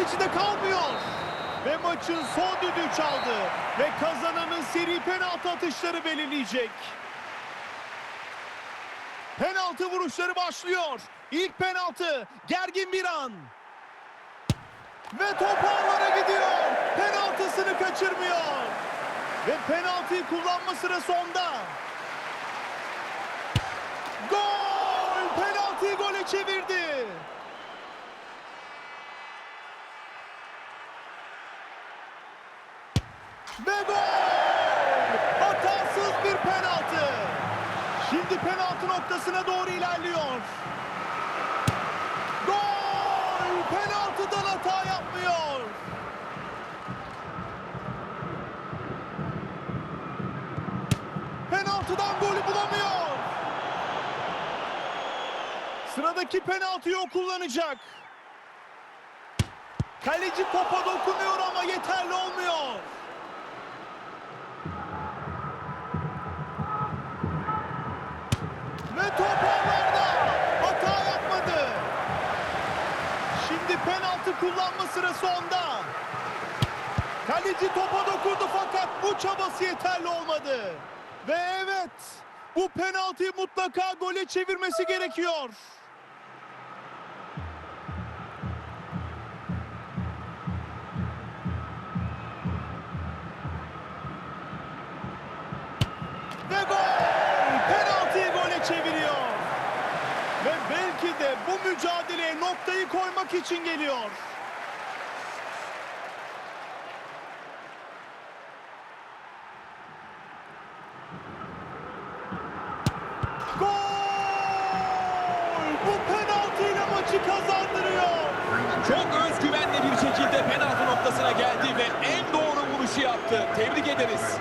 kalecide kalmıyor. Ve maçın son düdüğü çaldı. Ve kazananın seri penaltı atışları belirleyecek. Penaltı vuruşları başlıyor. İlk penaltı gergin bir an. Ve top ağlara gidiyor. Penaltısını kaçırmıyor. Ve penaltıyı kullanma sırası onda. Gol! Penaltıyı gole çevirdi. Ve gol! Hatasız bir penaltı. Şimdi penaltı noktasına doğru ilerliyor. Gol! Penaltıdan hata yapmıyor. Penaltıdan golü bulamıyor. Sıradaki penaltıyı o kullanacak. Kaleci topa dokunuyor ama yeterli olmuyor. Ve top ağlarda. Hata yapmadı. Şimdi penaltı kullanma sırası onda. Kaleci topa dokundu fakat bu çabası yeterli olmadı. Ve evet bu penaltıyı mutlaka gole çevirmesi gerekiyor. Belki de bu mücadeleye noktayı koymak için geliyor. Gol! Bu penaltıyla maçı kazandırıyor. Çok özgüvenli bir şekilde penaltı noktasına geldi ve en doğru vuruşu yaptı. Tebrik ederiz.